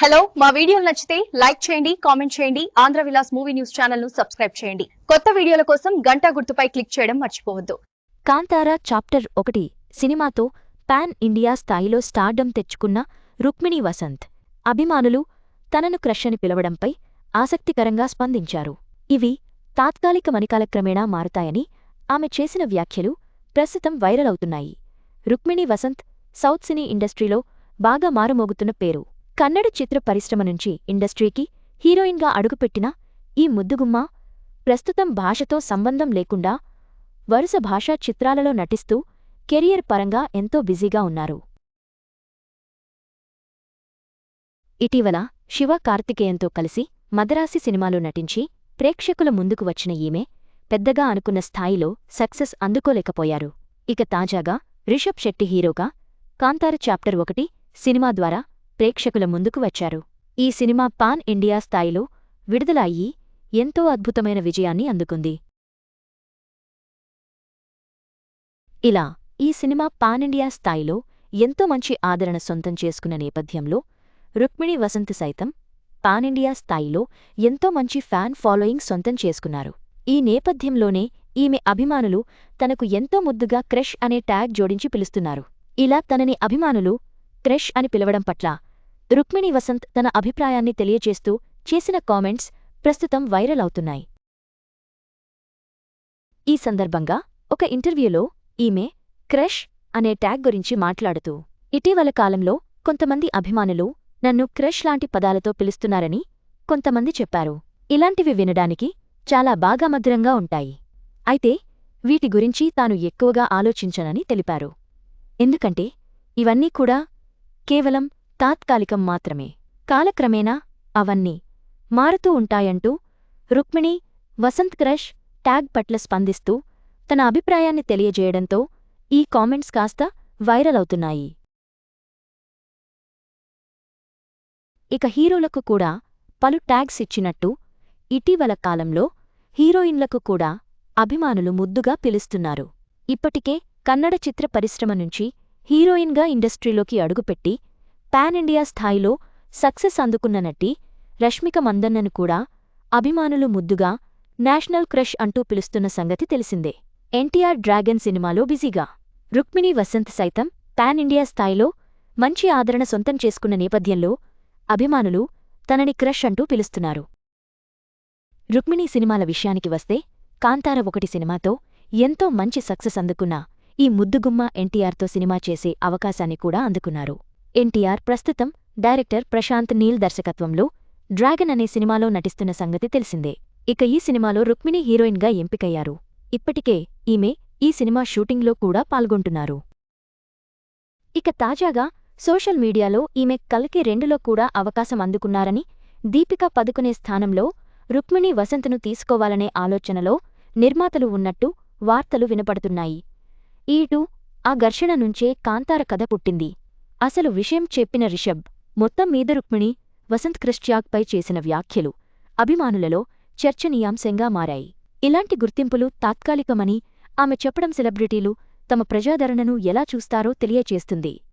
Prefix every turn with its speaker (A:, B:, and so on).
A: Hello మా వీడియోలు నచ్చితే లైక్ చేయండి కామెంట్ చేయండి ఆంధ్ర విలాస్ మూవీ న్యూస్ ఛానల్ను సబ్స్క్రైబ్ చేయండి. కొత్త వీడియోల కోసం గంట గుర్తుపై క్లిక్ చేయడం మర్చిపోవద్దు.
B: కాంతారా చాప్టర్ ఒకటి సినిమాతో పాన్ ఇండియా స్థాయిలో స్టార్డమ్ తెచ్చుకున్న రుక్మిణి వసంత్. అభిమానులు తనను క్రష్ అని పిలవడంపై ఆసక్తికరంగా స్పందించారు. ఇవి తాత్కాలిక క్రమేణా మారుతాయని ఆమె చేసిన వ్యాఖ్యలు ప్రస్తుతం వైరల్ అవుతున్నాయి. రుక్మిణి వసంత్ సౌత్ సినీ ఇండస్ట్రీలో బాగా మారుమోగుతున్న పేరు. కన్నడ చిత్ర పరిశ్రమ నుంచి ఇండస్ట్రీకి హీరోయిన్గా అడుగుపెట్టిన ఈ ముద్దుగుమ్మ ప్రస్తుతం భాషతో సంబంధం లేకుండా వరుస భాషా చిత్రాలలో నటిస్తూ కెరియర్ పరంగా ఎంతో బిజీగా ఉన్నారు. ఇటీవల శివ కార్తికేయంతో కలిసి మదరాసి సినిమాలో నటించి ప్రేక్షకుల ముందుకు వచ్చిన ఈమె పెద్దగా అనుకున్న స్థాయిలో సక్సెస్ అందుకోలేకపోయారు. ఇక తాజాగా రిషబ్ శెట్టి హీరోగా కాంతార చాప్టర్ ఒకటి సినిమా ద్వారా ప్రేక్షకుల ముందుకు వచ్చారు. ఈ సినిమా పాన్ ఇండియా స్థాయిలో విడుదల అయ్యి ఎంతో అద్భుతమైన విజయాన్ని అందుకుంది. ఇలా ఈ సినిమా పాన్ ఇండియా స్థాయిలో ఎంతో మంచి ఆదరణ సొంతం చేసుకున్న నేపథ్యంలో రుక్మిణి వసంత్ సైతం పాన్ ఇండియా స్థాయిలో ఎంతో మంచి ఫ్యాన్ ఫాలోయింగ్ సొంతం చేసుకున్నారు. ఈ నేపథ్యంలోనే ఈమె అభిమానులు తనకు ఎంతో ముద్దుగా క్రష్ అనే ట్యాగ్ జోడించి పిలుస్తున్నారు. ఇలా తనని అభిమానులు క్రష్ అని పిలవడం పట్ల రుక్మిణి వసంత్ తన అభిప్రాయాన్ని తెలియచేస్తూ చేసిన కామెంట్స్ ప్రస్తుతం వైరల్ అవుతున్నాయి. ఈ సందర్భంగా ఒక ఇంటర్వ్యూలో ఈమె క్రష్ అనే ట్యాగ్ గురించి మాట్లాడుతూ ఇటీవల కాలంలో కొంతమంది అభిమానులు నన్ను క్రష్ లాంటి పదాలతో పిలుస్తున్నారని కొంతమంది చెప్పారు. ఇలాంటివి వినడానికి చాలా బాగా మధురంగా ఉంటాయి. అయితే వీటి గురించి తాను ఎక్కువగా ఆలోచించనని తెలిపారు. ఎందుకంటే ఇవన్నీ కూడా కేవలం తాత్కాలికం మాత్రమే. కాలక్రమేణా అవన్నీ మారుతూ ఉంటాయంటూ రుక్మిణి వసంత్ క్రష్ ట్యాగ్ పట్ల స్పందిస్తూ తన అభిప్రాయాన్ని తెలియజేయడంతో ఈ కామెంట్స్ కాస్త వైరల్ అవుతున్నాయి. ఇక హీరోలకు కూడా పలు ట్యాగ్స్ ఇచ్చినట్టు ఇటీవల కాలంలో హీరోయిన్లకు కూడా అభిమానులు ముద్దుగా పిలుస్తున్నారు. ఇప్పటికే కన్నడ చిత్ర పరిశ్రమ నుంచి హీరోయిన్గా ఇండస్ట్రీలోకి అడుగుపెట్టి పాన్ ఇండియా స్థాయిలో సక్సెస్ అందుకున్న నటి రష్మిక మందన్నను కూడా అభిమానులు ముద్దుగా నేషనల్ క్రష్ అంటూ పిలుస్తున్న సంగతి తెలిసిందే. ఎన్టీఆర్ డ్రాగన్ సినిమాలో బిజీగా. రుక్మిణి వసంత్ సైతం పాన్ ఇండియా స్థాయిలో మంచి ఆదరణ సొంతం చేసుకున్న నేపథ్యంలో అభిమానులు తనని క్రష్ అంటూ పిలుస్తున్నారు. రుక్మిణి సినిమాల విషయానికి వస్తే కాంతార ఒకటి సినిమాతో ఎంతో మంచి సక్సెస్ అందుకున్న ఈ ముద్దుగుమ్మ ఎన్టీఆర్తో సినిమా చేసే అవకాశాన్ని కూడా అందుకున్నారు. ఎన్టీఆర్ ప్రస్తుతం డైరెక్టర్ ప్రశాంత్ నీల్ దర్శకత్వంలో డ్రాగన్ అనే సినిమాలో నటిస్తున్న సంగతి తెలిసిందే. ఇక ఈ సినిమాలో రుక్మిణి హీరోయిన్గా ఎంపికయ్యారు. ఇప్పటికే ఈమె ఈ సినిమా షూటింగ్లో కూడా పాల్గొంటున్నారు. ఇక తాజాగా సోషల్ మీడియాలో ఈమె కల్కి రెండులో కూడా అవకాశం అందుకున్నారని దీపికా పదుకునే స్థానంలో రుక్మిణి వసంతను తీసుకోవాలనే ఆలోచనలో నిర్మాతలు ఉన్నట్టు వార్తలు వినపడుతున్నాయి. ఈటు ఆ ఘర్షణ నుంచే కాంతార కథ పుట్టింది. అసలు విషయం చెప్పిన రిషబ్ మొత్తం మీద రుక్మిణి వసంత్ క్రిస్ట్యాగ్పై చేసిన వ్యాఖ్యలు అభిమానులలో చర్చనీయాంశంగా మారాయి. ఇలాంటి గుర్తింపులు తాత్కాలికమని ఆమె చెప్పడం సెలబ్రిటీలు తమ ప్రజాదరణను ఎలా చూస్తారో తెలియచేస్తుంది.